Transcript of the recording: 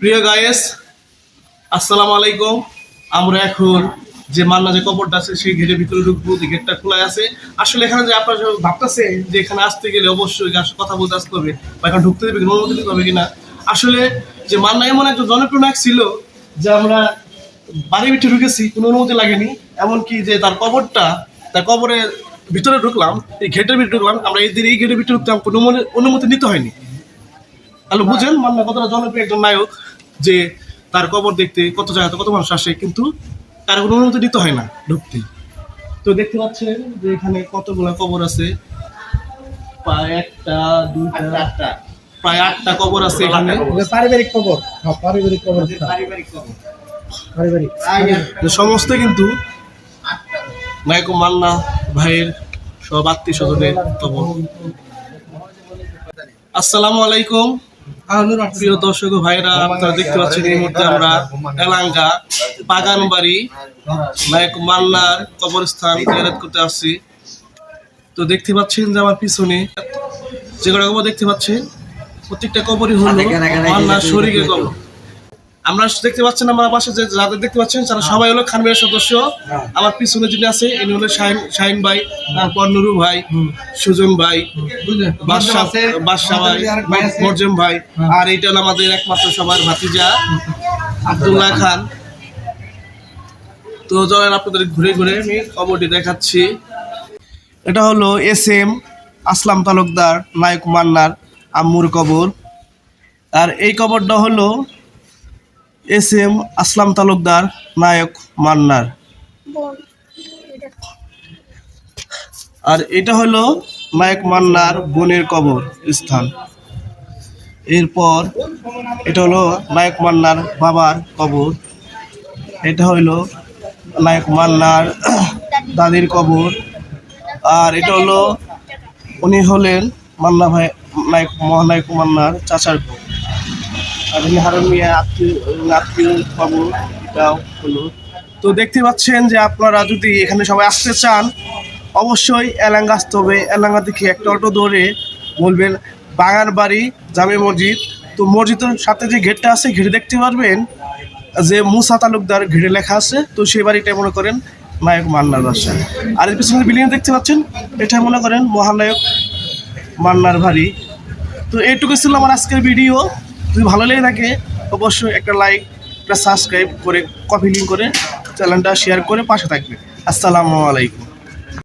প্রিয় গায়েস, আসসালামু আলাইকুম। আমরা এখন যে মান্না যে কবরটা আছে, সেই গেটের ভিতরে ঢুকবো যে গেটটা খোলা আছে। আসলে এখানে যে আপনারা সবাই ভাবতেছেন যে এখানে আসতে গেলে অবশ্যই কথা বলতে আসতে হবে বা এখানে ঢুকতে দেবে অনুমতি দিতে হবে কিনা। আসলে যে মান্না এমন একজন জনপ্রিয় নায়ক ছিল যে আমরা বাড়ির ভিতরে ঢুকেছি, কোনো অনুমতি লাগেনি। এমনকি যে তার কবরটা, তার কবরের ভিতরে ঢুকলাম, এই গেটের ভিতরে ঢুকলাম, আমরা এই দিন এই গেটের ভিতরে ঢুকতাম কোনো অনুমতি নিতে হয়নি। তাহলে বুঝেন মান্না কতটা জনপ্রিয় একজন নায়ক। যে তার কবর দেখতে কত জায়গাতে কত মানুষ আসে কিন্তু তার কোনো অনুমতি দিতে হয় না ঢুকতে তো দেখতে পাচ্ছেন যে এখানে কতগুলো কবর আছে। প্রায় একটা দুইটা প্রায় আটটা কবর আছে এখানে। এটা পারিবারিক হ্যাঁ, পারিবারিক খবর পারিবারিক তো সমস্ত কিন্তু নায়ক মান্না ভাইয়ের সব আত্মীয় স্বজনের কবর। আসসালামু আলাইকুম। প্রিয় দর্শক ও ভাইরা আপনারা দেখতে পাচ্ছেন এই মুহূর্তে আমরা এলাঙ্গা বাগানবাড়ি নায়ক মান্নার কবরস্থান জিয়ারত করতে আসছি। তো দেখতে পাচ্ছেন যে আমার পিছনে যে কটা কবর দেখতে পাচ্ছেন প্রত্যেকটা কবরই হলো মান্নার শরীরের কবর। আমরা দেখতে পাচ্ছেন আমার পাশে যে যাদের দেখতে পাচ্ছেন তারা সবাই হলো খানবিরের সদস্য। আমার পিছনে যিনি আছে ইনি হলো শাহিন শাহিন ভাই তারপর নুরু ভাই সুজন ভাই বাদশাহ বাদশাহ ভাই মরজম ভাই আর এইটা হলো আমাদের একমাত্র সবার ভাতিজা আব্দুল্লাহ খান। তো চলেন আপনাদের ঘুরে ঘুরে আমি খবরটি দেখাচ্ছি। এটা হলো এস এম আসলাম তালুকদার নায়ক মান্নার আম্মুর কবর। আর এই কবরটা হলো এস এম আসলাম তালুকদার নায়ক মান্নার। আর এটা হলো নায়ক মান্নার বোনের কবর স্থান। এরপর এটা হলো নায়ক মান্নার বাবার কবর। এটা হলো নায়ক মান্নার দাদির কবর। আর এটা হলো উনি হলেন মান্না ভাই, নায়ক মহানায়ক মান্নার চাচার কবর আত্মীয় এটাও তো দেখতে পাচ্ছেন যে আপনারা যদি এখানে সবাই আসতে চান, অবশ্যই এলাঙ্গা আসতে হবে। এলাঙ্গা থেকে একটা অটো ধরে বলবেন বাঙার বাড়ি, জামে মসজিদ। তো মসজিদের সাথে যে গেটটা আছে, ঘিরে দেখতে পারবেন যে মুসা তালুকদার ঘিরে লেখা আছে। তো সেই বাড়িটা মনে করেন নায়ক মান্নার বাসা। আর এর পিছনে বিল্ডিং দেখতে পাচ্ছেন এটা মনে করেন মহানায়ক মান্নার বাড়ি। তো এইটুকু ছিল আমার আজকের ভিডিও। যদি ভালো লেগে থাকে, অবশ্যই একটা লাইক একটা সাবস্ক্রাইব করে কপি লিঙ্ক করে চ্যানেলটা শেয়ার করে পাশে থাকবে। আসসালামু আলাইকুম।